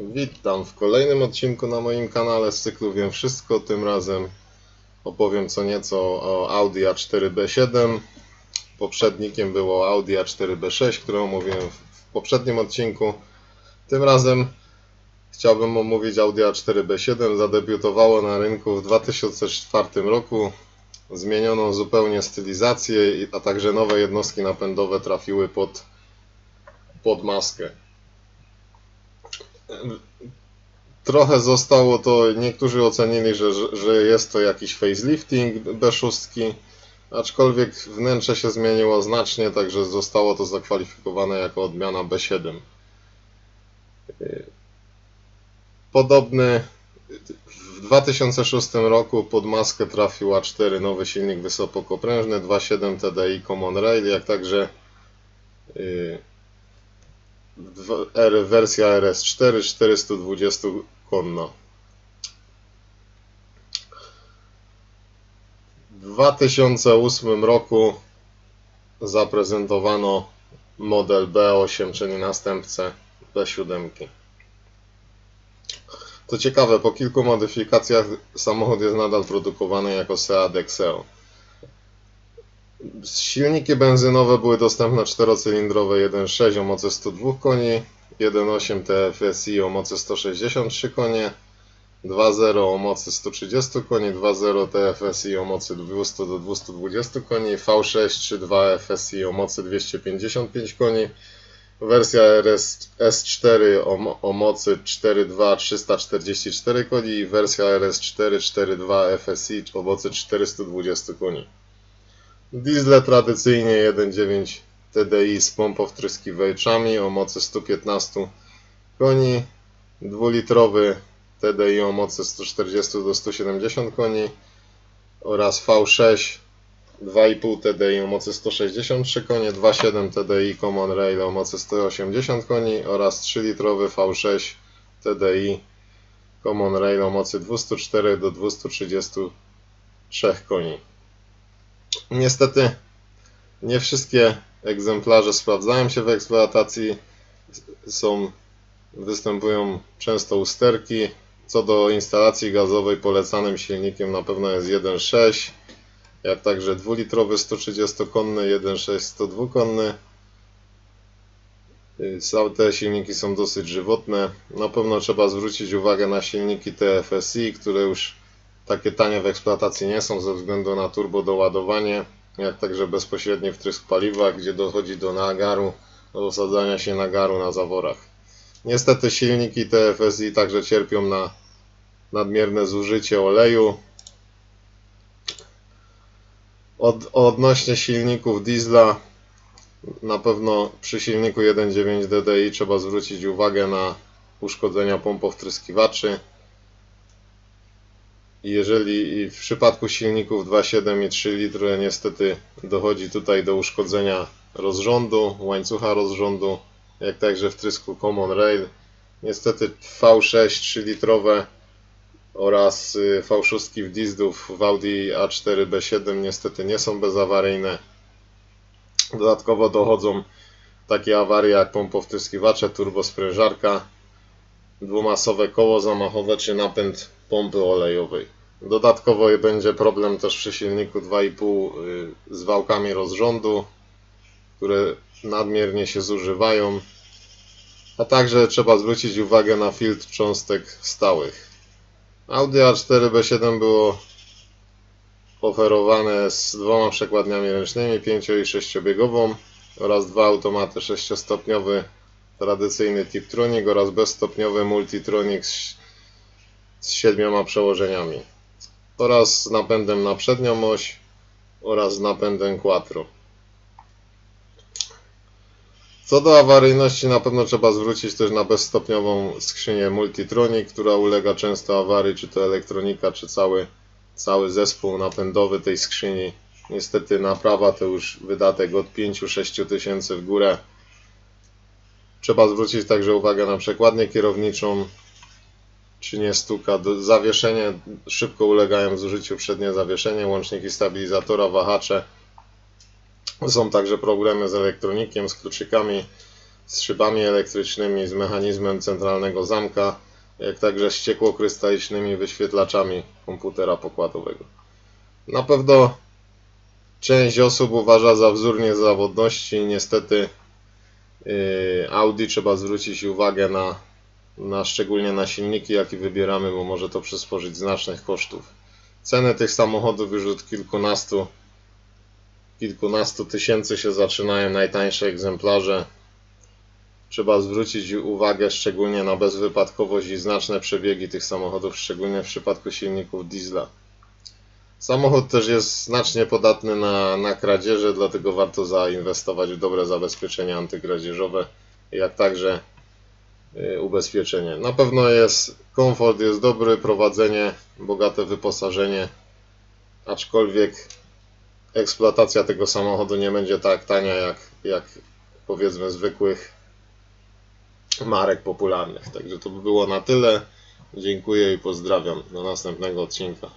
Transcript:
Witam w kolejnym odcinku na moim kanale z cyklu Wiem Wszystko. Tym razem opowiem co nieco o Audi A4B7. Poprzednikiem było Audi A4B6, które omówiłem w poprzednim odcinku. Tym razem chciałbym omówić Audi A4B7. Zadebiutowało na rynku w 2004 roku. Zmieniono zupełnie stylizację, a także nowe jednostki napędowe trafiły pod, pod maskę. Trochę zostało to, niektórzy ocenili, że, że- jest to jakiś facelifting B6, aczkolwiek wnętrze się zmieniło znacznie, także zostało to zakwalifikowane jako odmiana B7. Yy, Podobny w 2006 roku pod maskę trafił A4 nowy silnik wysokoprężny 2.7 TDI Common Rail, jak także R, wersja RS4 420 konna. W 2008 roku zaprezentowano model B8, czyli następcę B7. Co ciekawe, po kilku modyfikacjach samochód jest nadal produkowany jako Seat Exeo. Silniki benzynowe były dostępne czterocylindrowe 1.6 o mocy 102 koni, 1.8 TFSI o mocy 163 konie, 2.0 o mocy 130 koni, 2.0 TFSI o mocy 200 do 220 koni, V6 czy 2 FSI o mocy 255 koni, wersja RS S4 o, o mocy 4.2 344 koni i wersja RS4 4.2 FSI o mocy 420 koni. Diesle tradycyjnie 1.9 TDI z pompą wtryskiwaczami o mocy 115 koni, 2-litrowy TDI o mocy 140 do 170 koni oraz V6 2,5 TDI o mocy 163 konie, 2,7 TDI Common Rail o mocy 180 koni oraz 3-litrowy V6 TDI Common Rail o mocy 204 do 233 koni. Niestety nie wszystkie egzemplarze sprawdzają się w eksploatacji. Są, występują często usterki. Co do instalacji gazowej polecanym silnikiem na pewno jest 1.6, jak także 2-litrowy 130-konny, 1.6 102-konny. Y, Są- Te silniki są dosyć żywotne. Na pewno trzeba zwrócić uwagę na silniki TFSI, które już takie tanie w eksploatacji nie są ze względu na turbo doładowanie, jak także bezpośredni wtrysk paliwa, gdzie dochodzi do nagaru, do osadzania się nagaru na zaworach. Niestety silniki TFSI także cierpią na nadmierne zużycie oleju. Od, odnośnie silników diesla, na pewno przy silniku 1.9 DDI trzeba zwrócić uwagę na uszkodzenia pompowtryskiwaczy. Jeżeli w przypadku silników 2.7 i 3 litry niestety dochodzi tutaj do uszkodzenia rozrządu, łańcucha rozrządu, jak także wtrysku Common Rail. Niestety V6 3-litrowe oraz y, V6 w dieslów w Audi A4 B7 niestety nie są bezawaryjne. Dodatkowo dochodzą takie awarie jak pompowtryskiwacze, turbosprężarka, dwumasowe koło zamachowe czy napęd pompy olejowej. Dodatkowo będzie problem też przy silniku 2,5 y, z wałkami rozrządu, które nadmiernie się zużywają. A także trzeba zwrócić uwagę na filtr cząstek stałych. Audi A4 B7 było oferowane z dwoma przekładniami ręcznymi, 5 i 6 biegową oraz dwa automaty 6-stopniowy tradycyjny Tiptronic oraz bezstopniowy Multitronic z, z siedmioma przełożeniami oraz z napędem na przednią oś oraz z napędem quattro. Co do awaryjności na pewno trzeba zwrócić też na bezstopniową skrzynię Multitronic, która ulega często awarii, czy to elektronika, czy cały, cały zespół napędowy tej skrzyni. Niestety naprawa to już wydatek od 5-6 tysięcy w górę. Trzeba zwrócić także uwagę na przekładnię kierowniczą, czy nie stuka. Zawieszenie, szybko ulegają zużyciu przednie zawieszenie, łączniki stabilizatora, wahacze. Są także problemy z elektronikiem, z kluczykami. z szybami elektrycznymi, z mechanizmem centralnego zamka, jak także ściekłokrystalicznymi wyświetlaczami komputera pokładowego. Na pewno część osób uważa za wzór niezawodności. Niestety Audi trzeba zwrócić uwagę na, na szczególnie na silniki, jakie wybieramy, bo może to przysporzyć znacznych kosztów. Ceny tych samochodów już od kilkunastu, kilkunastu tysięcy się zaczynają, najtańsze egzemplarze. Trzeba zwrócić uwagę szczególnie na bezwypadkowość i znaczne przebiegi tych samochodów, szczególnie w przypadku silników diesla. Samochód też jest znacznie podatny na, na kradzieże, dlatego warto zainwestować w dobre zabezpieczenie antykradzieżowe, jak także y, ubezpieczenie. Na pewno jest komfort, jest dobry, prowadzenie, bogate wyposażenie, aczkolwiek eksploatacja tego samochodu nie będzie tak tania jak, jak powiedzmy zwykłych marek popularnych. Także to by było na tyle. Dziękuję i pozdrawiam. Do następnego odcinka.